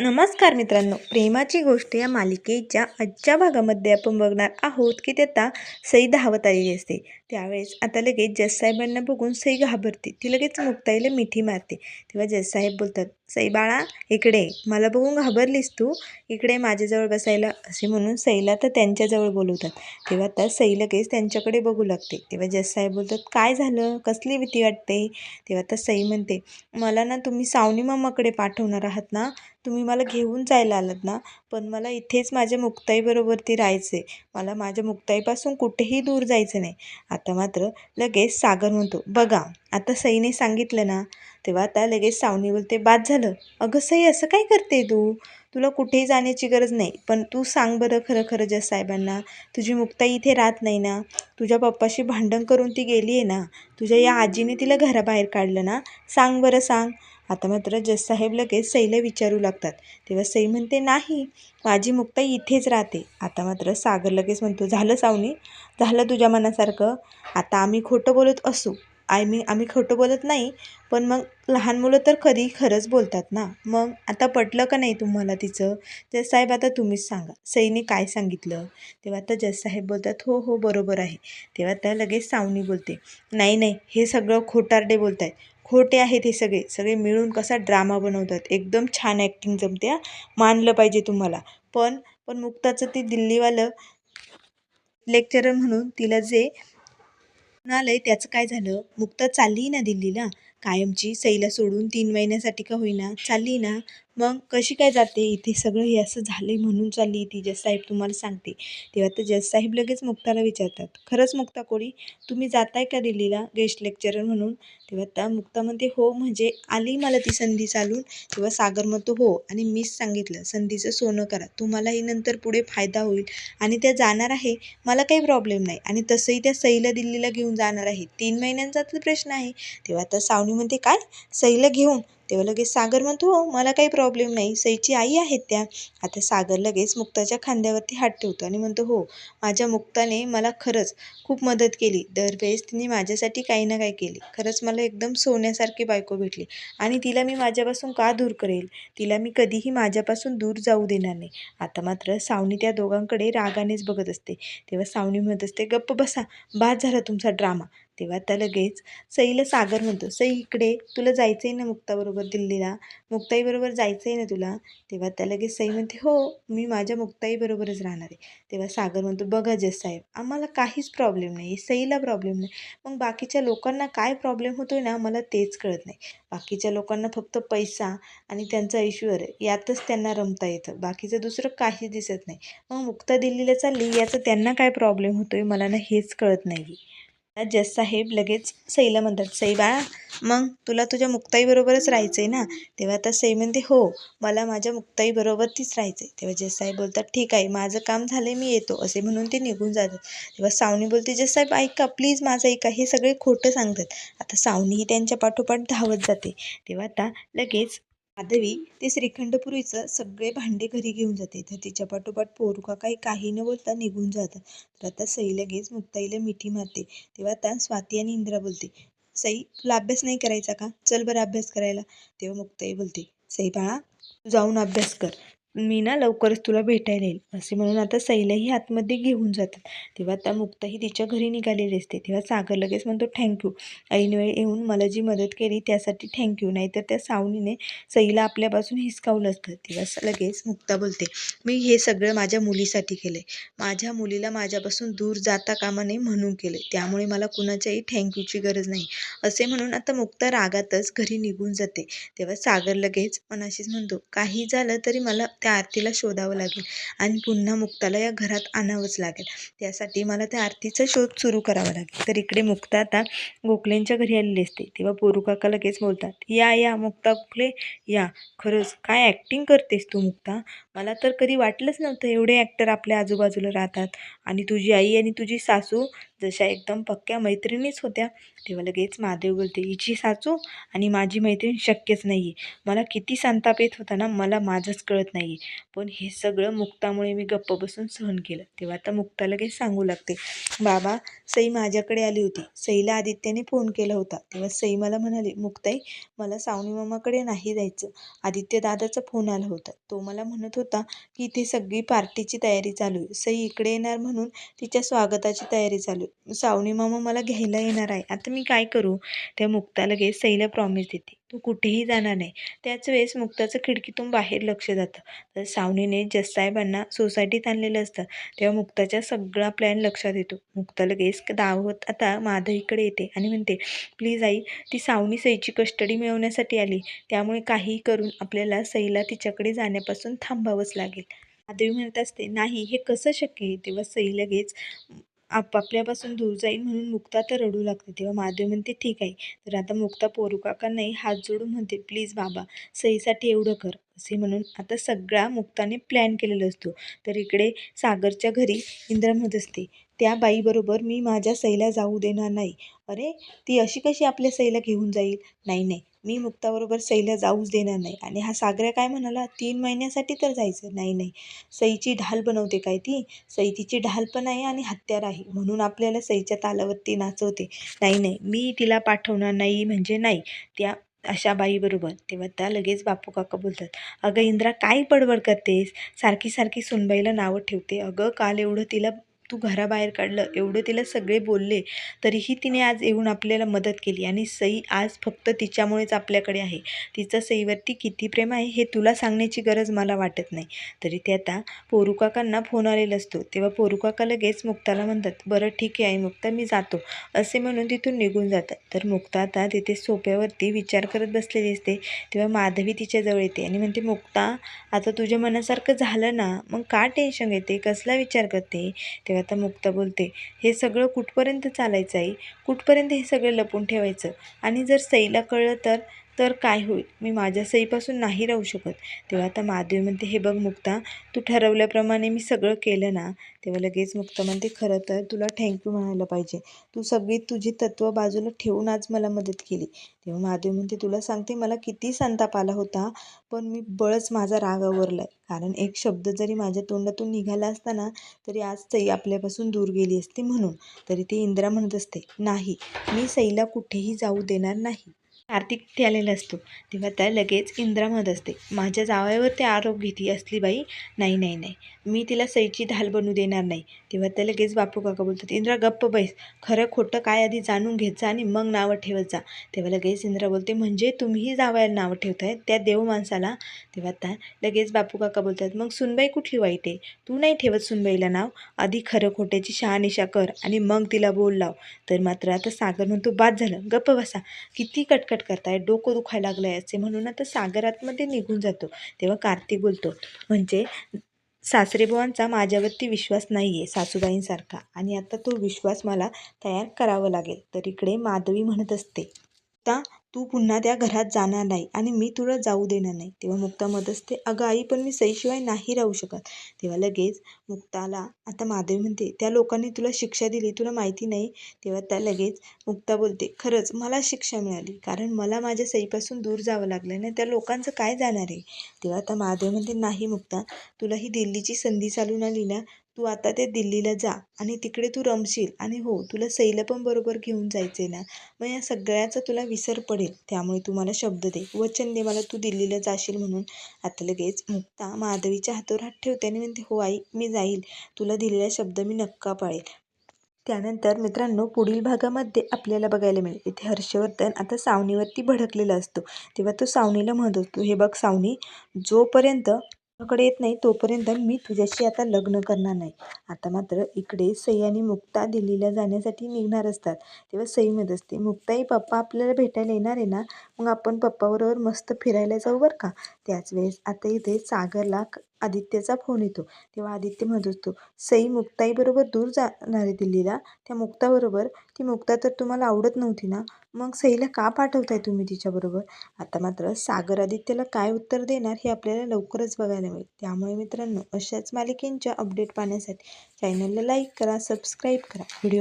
नमस्कार मित्रांनो प्रेमाची गोष्ट या मालिकेच्या आजच्या भागामध्ये आपण बघणार आहोत की आता सई धावत आलेली असते. त्यावेळेस आता लगेच जजसाहेबांना बघून सई घाबरते. ती लगेच मुक्ताईला मिठी मारते. तेव्हा जजसाहेब बोलतात सई बाळा इकडे मला बघून घाबरलीस तू. इकडे माझ्याजवळ बसायला असे म्हणून सईला तर त्यांच्याजवळ बोलवतात. तेव्हा आता सई लगेच त्यांच्याकडे बघू लागते. तेव्हा जससाहेब बोलतात काय झालं? कसली भीती वाटते? तेव्हा आता सई म्हणते मला ना तुम्ही सावनी मामाकडे पाठवणार आहात ना. तुम्ही मला घेऊन जायला आलात ना. पण मला इथेच माझ्या मुक्ताईबरोबरती राहायचं आहे मला माझ्या मुक्ताईपासून कुठेही दूर जायचं नाही. आता मात्र लगेच सागर म्हणतो बघा आता सईने सांगितलं ना तेव्हा आता लगेच सावनी बोलते बाद झालं. अगं सई असं काय करते तू? तुला कुठेही जाण्याची गरज नाही. पण तू सांग बरं खरं खरं जस साहेबांना तुझी मुक्ताई इथे राहत नाही ना तुझ्या पप्पाशी भांडण करून ती गेली आहे ना तुझ्या या आजीने तिला घराबाहेर काढलं ना सांग बरं सांग. आता मात्र जससाहेब लगेच सईला विचारू लागतात. तेव्हा सई म्हणते नाही माझी मुक्ताई इथेच राहते. आता मात्र सागर लगेच म्हणतो झालं सावनी झालं तुझ्या मनासारखं. आता आम्ही खोटं बोलत असू. आय मी आम्ही खोटं बोलत नाही पण मग लहान मुलं तर कधी खरंच बोलतात ना. मग आता पटलं का नाही तुम्हाला तिचं? जससाहेब आता तुम्हीच सांगा. सईने काय सांगितलं? तेव्हा आता जससाहेब बोलतात हो हो बरोबर आहे. तेव्हा त्या लगेच सावनी बोलते नाही नाही हे सगळं खोटारडे बोलत आहेत खोटे आहेत हे सगळे. सगळे मिळून कसा ड्रामा बनवतात. एकदम छान ॲक्टिंग जमते मानलं पाहिजे तुम्हाला. पण पण मुक्ताचं ते दिल्लीवालं लेक्चरर म्हणून तिला जे म्हणालंय त्याचं काय झालं? मुक्ता चालली ना दिल्लीला? कायमची सईला सोडून तीन महिन्यासाठी का होईना? चालली ना? मग कशी काय जाते? इथे सगळं हे असं झालं म्हणून चालली ती जजसाहेब तुम्हाला सांगते. तेव्हा तर जजसाहेब लगेच मुक्ताला विचारतात. खरंच मुक्ता कोळी तुम्ही जाताय का दिल्लीला गेस्ट लेक्चरर म्हणून? तेव्हा त्या मुक्ता म्हणते हो म्हणजे आली मला ती संधी चालून. तेव्हा सागर म्हणतो हो आणि मीच सांगितलं संधीचं सोनं करा. तुम्हालाही नंतर पुढे फायदा होईल. आणि त्या जाणार आहे मला काही प्रॉब्लेम नाही. आणि तसंही त्या सईला दिल्लीला घेऊन जाणार आहे. तीन महिन्यांचा तर प्रश्न आहे. तेव्हा आता सावनी म्हणते काय? सईला घेऊन? तेव्हा लगेच सागर म्हणतो हो मला काही प्रॉब्लेम नाही. सईची आई आहेत त्या. आता सागर लगेच मुक्ताच्या खांद्यावरती हात ठेवतो आणि म्हणतो हो माझ्या मुक्ताने मला खरंच खूप मदत केली. दरवेळेस तिने माझ्यासाठी काही ना काही केली. खरंच मला एकदम सोन्यासारखी बायको भेटली आणि तिला मी माझ्यापासून का दूर करेल? तिला मी कधीही माझ्यापासून दूर जाऊ देणार नाही. आता मात्र सावनी त्या दोघांकडे रागानेच बघत असते. तेव्हा सावनी म्हणत असते गप्प बसा. बाद झाला तुमचा ड्रामा. तेव्हा त्या लगेच सईला सागर म्हणतो सई इकडे तुला जायचं आहे ना मुक्ताबरोबर दिल्लीला? मुक्ताईबरोबर जायचं आहे ना तुला? तेव्हा त्या लगेच सई म्हणते हो मी माझ्या मुक्ताईबरोबरच राहणार आहे. तेव्हा सागर म्हणतो बघा जस साहेब आम्हाला काहीच प्रॉब्लेम नाही सईला प्रॉब्लेम नाही. मग बाकीच्या लोकांना काय प्रॉब्लेम होतो आहे ना मला तेच कळत नाही. बाकीच्या लोकांना फक्त पैसा आणि त्यांचं ऐश्वर यातच त्यांना रमता येतं. बाकीचं दुसरं काहीच दिसत नाही. मग मुक्ता दिल्लीला चालली याचं त्यांना काय प्रॉब्लेम होतो आहे मला ना हेच कळत नाही जससाहेब लगेच सईला म्हणतात. सई बाळा मग तुला तुझ्या मुक्ताईबरोबरच राहायचं आहे ना? तेव्हा आता सई म्हणते हो मला माझ्या मुक्ताईबरोबर तीच राहायचं आहे तेव्हा जससाहेब बोलतात ठीक आहे माझं काम झालं आहे मी येतो. असे म्हणून ते निघून जातात. तेव्हा सावनी बोलते जससाहेब ऐका प्लीज माझं ऐका. हे सगळे खोटं सांगतात. आता सावनीही त्यांच्या पाठोपाठ धावत जाते. तेव्हा आता लगेच माधवी ते श्रीखंडपुरीचं सगळे भांडे घरी घेऊन जाते. तर तिच्या पाठोपाठ पोरुका काही काही न बोलता निघून जातात. तर आता सई लगेच मुक्ताईला मिठी मारते. तेव्हा आता स्वाती आणि इंदिरा बोलते सई तुला अभ्यास नाही करायचा का? चल बरं अभ्यास करायला. तेव्हा मुक्ताई बोलते सई बाळा तू जाऊन अभ्यास कर. मी ना लवकरच तुला भेटायला येईल. असे म्हणून आता सईलाही आतमध्ये घेऊन जातात. तेव्हा त्या मुक्ताही तिच्या घरी निघालेली असते. तेव्हा सागर लगेच म्हणतो थँक्यू ऐनवेळी येऊन मला जी मदत केली त्यासाठी थँक्यू नाहीतर त्या सावनीने सईला आपल्यापासून हिसकावलं असतं. तेव्हा लगेच मुक्ता बोलते मी हे सगळं माझ्या मुलीसाठी केलं आहे माझ्या मुलीला माझ्यापासून दूर जाता कामा नये म्हणून केलं त्यामुळे मला कुणाच्याही थँक्यूची गरज नाही. असे म्हणून आता मुक्ता रागातच घरी निघून जाते. तेव्हा सागर लगेच मनाशीच म्हणतो काही झालं तरी मला त्या आरतीला शोधावं लागेल आणि पुन्हा मुक्ताला या घरात आणावंच लागेल. त्यासाठी मला त्या आरतीचा शोध सुरू करावा लागेल. तर इकडे मुक्ता आता गोखलेंच्या घरी आलेली असते. तेव्हा पोरू काका लगेच बोलतात या या मुक्ता गोखले या. खरंच काय ॲक्टिंग करतेस तू मुक्ता? मला तर कधी वाटलंच नव्हतं एवढे ॲक्टर आपल्या आजूबाजूला राहतात. आणि तुझी आई आणि तुझी सासू जशा एकदम पक्क्या मैत्रिणीच होत्या तेव्हा लगेच महादेव बोलते हिची साचू आणि माझी मैत्रीण शक्यच नाही आहे मला किती संताप येत होता ना मला माझंच कळत नाही आहे पण हे सगळं मुक्तामुळे मी गप्प बसून सहन केलं. तेव्हा आता मुक्ता लगेच सांगू लागते बाबा सई माझ्याकडे आली होती. सईला आदित्याने फोन केला होता. तेव्हा सई मला म्हणाली मुक्ताई मला सावनी मामाकडे नाही जायचं. आदित्य दादाचा फोन आला होता. तो मला म्हणत होता की इथे सगळी पार्टीची तयारी चालू आहे. सई इकडे येणार म्हणून तिच्या स्वागताची तयारी चालू आहे. सावनी मामा मला घ्यायला येणार आहे. आता मी काय करू? त्या मुक्ता लगेच सईला प्रॉमिस देते. तू कुठेही जाणार नाही. त्याच वेळेस मुक्ताचं खिडकीतून बाहेर लक्ष जातं. तर सावनीने जससाहेबांना सोसायटीत आणलेलं असतं. तेव्हा मुक्ताचा सगळा प्लॅन लक्षात येतो. मुक्ता लगेच दावत आता माधवीकडे येते आणि म्हणते प्लीज आई ती सावनी सईची कस्टडी मिळवण्यासाठी आली. त्यामुळे काहीही करून आपल्याला सईला तिच्याकडे जाण्यापासून थांबावंच लागेल. माधवी म्हणत असते नाही हे कसं शक्य आहे? तेव्हा सई लगेच आपापल्यापासून दूर जाईल म्हणून मुक्ता तर रडू लागते. तेव्हा महादेव म्हणते ठीक आहे. तर आता मुक्ता पोरू काकांनाही हात जोडून म्हणते प्लीज बाबा सईसाठी एवढं कर. असे म्हणून आता सगळा मुक्ताने प्लॅन केलेला असतो. तर इकडे सागरच्या घरी इंद्रा म्हणत असते त्या बाईबरोबर मी माझ्या सईला जाऊ देणार नाही. अरे ती अशी कशी आपल्या सईला घेऊन जाईल? नाही नाही. मी मुक्ताबरोबर सईला जाऊच देणार नाही. आणि हा सागऱ्या काय म्हणाला? तीन महिन्यासाठी तर जायचं. नाही नाही. सईची ढाल बनवते काय ती? सई तिची ढाल पण आहे आणि हत्यार आहे. म्हणून आपल्याला सईच्या तालावरती नाचवते. नाही नाही. मी तिला पाठवणार नाही म्हणजे नाही. त्या अशा बाईबरोबर. तेव्हा त्या लगेच बापू काका बोलतात अगं इंद्रा काय बडबड करतेस? सारखी सारखी सुनबाईला नावं ठेवते. अगं काल एवढं तिला तू घराबाहेर काढलं एवढं तिला सगळे बोलले तरीही तिने आज येऊन आपल्याला मदत केली आणि सई आज फक्त तिच्यामुळेच आपल्याकडे आहे. तिचं सईवरती किती प्रेम आहे हे तुला सांगण्याची गरज मला वाटत नाही. तरी ते आता पोरुकाकांना फोन आलेला असतो. तेव्हा पोरुकाका लगेच मुक्ताला म्हणतात बरं ठीक आहे मुक्ता मी जातो. असे म्हणून तिथून निघून जातात. तर मुक्ता आता तिथे सोप्यावरती विचार करत बसलेली असते. तेव्हा माधवी तिच्याजवळ येते आणि म्हणते मुक्ता आता तुझ्या मनासारखं झालं ना मग का टेन्शन घेते? कसला विचार करते? तेव्हा आता मुक्ता बोलते. हे सगळं कुठपर्यंत चालायचं आहे कुठपर्यंत हे सगळं लपून ठेवायचं? आणि जर सईला कळलं तर? तर काय होईल? मी माझ्या सईपासून नाही राहू शकत. तेव्हा आता माधवी म्हणते हे बघ मुक्ता तू ठरवल्याप्रमाणे मी सगळं केलं ना? तेव्हा लगेच मुक्ता म्हणते खरं तर तुला थँक्यू म्हणायला पाहिजे. तू सगळी तुझी तत्त्व बाजूला ठेवून आज मला मदत केली. तेव्हा माधवी म्हणते तुला सांगते मला किती संताप आला होता पण मी बळच माझा राग आवरला आहे कारण एक शब्द जरी माझ्या तोंडातून निघाला असताना तरी आज सई आपल्यापासून दूर गेली असते म्हणून. तरी ती इंदिरा म्हणत असते नाही मी सईला कुठेही जाऊ देणार नाही. कार्तिक ते आलेला असतो. तेव्हा त्या लगेच इंद्रामध असते. माझ्या जावयावरती आरोप घेते असली बाई नाही नाही नाही. मी तिला सईची ढाल बनू देणार नाही. तेव्हा त्या लगेच बापू काका बोलतात इंद्रा गप्प बैस. खरं खोटं काय आधी जाणून घेत जा आणि मग नावं ठेवत जा. तेव्हा लगेच इंद्रा बोलते म्हणजे तुम्हीही जावायला नावं ठेवताय? त्या देव माणसाला? तेव्हा त्या लगेच बापू काका बोलतात मग सुनबाई कुठली वाईट आहे? तू नाही ठेवत सुनबाईला नाव? आधी खरं खोट्याची शहानिशा कर आणि मग तिला बोल लाव. तर मात्र आता सागर म्हणतो बाद झालं. गप्प बसा. किती कटकट करताय? डोकं दुखायला लागलं आहे असे म्हणून आता सागर आतमध्ये निघून जातो. तेव्हा कार्तिक बोलतो म्हणजे सासरेबुवांचा माझ्यावरती विश्वास नाही आहे सासूबाईंसारखा. आणि आता तो विश्वास मला तयार करावा लागेल. तर इकडे माधवी म्हणत असते. आता तू पुन्हा त्या घरात जाणार नाही आणि मी तुला जाऊ देणार नाही. तेव्हा मुक्ता मत असते अगं आई पण मी सईशिवाय नाही राहू शकत. तेव्हा लगेच मुक्ताला आता माधवी म्हणते त्या लोकांनी तुला शिक्षा दिली तुला माहिती नाही? तेव्हा त्या लगेच मुक्ता बोलते खरंच मला शिक्षा मिळाली कारण मला माझ्या सईपासून दूर जावं लागलं नाही त्या लोकांचं काय जाणार आहे? तेव्हा आता महादेव म्हणते नाही मुक्ता तुला ही दिल्लीची संधी चालून आली ना तू आता ते दिल्लीला जा आणि तिकडे तू रमशील. आणि हो तुला सईला पण बरोबर घेऊन जायचं आहे ना. मग या सगळ्याचा तुला विसर पडेल. त्यामुळे तू मला शब्द दे. वचन दे मला तू दिल्लीला जाशील म्हणून. आता लगेच मुक्ता माधवीच्या हातावर हात ठेवते आणि म्हणते हो आई मी जाईल. तुला दिलेला शब्द मी नक्का पाळेल. त्यानंतर मित्रांनो पुढील भागामध्ये आपल्याला बघायला मिळेल. इथे हर्षवर्धन आता सावनीवरती भडकलेला असतो. तेव्हा तो सावनीला म्हणत असतो हे बघ सावनी जोपर्यंत कडे येत नाही तोपर्यंत मी तुझ्याशी आता लग्न करणार नाही. आता मात्र इकडे सई आणि मुक्ता दिल्लीला जाण्यासाठी निघणार असतात. तेव्हा सई म्हणत असते मुक्ताई पप्पा आपल्याला भेटायला येणार आहे ना? मग आपण पप्पाबरोबर मस्त फिरायला जाऊ बरं का? त्याच वेळेस आता इथे सागरला आदित्यचा फोन येतो. तेव्हा आदित्य म्हणत असतो सई मुक्ताईबरोबर दूर जाणार आहे दिल्लीला. त्या मुक्ताबरोबर ती मुक्ता तर तुम्हाला आवडत नव्हती ना? मग सईला का पाठवताय तुम्ही तिच्याबरोबर आता मात्र सागर आदित्यला काय उत्तर देणार हे आपल्याला लवकरच बघायला मिळेल. त्यामुळे मित्रांनो अशाच मालिकेंच्या अपडेट पाहण्यासाठी चॅनलला लाईक करा सबस्क्राईब करा. व्हिडिओ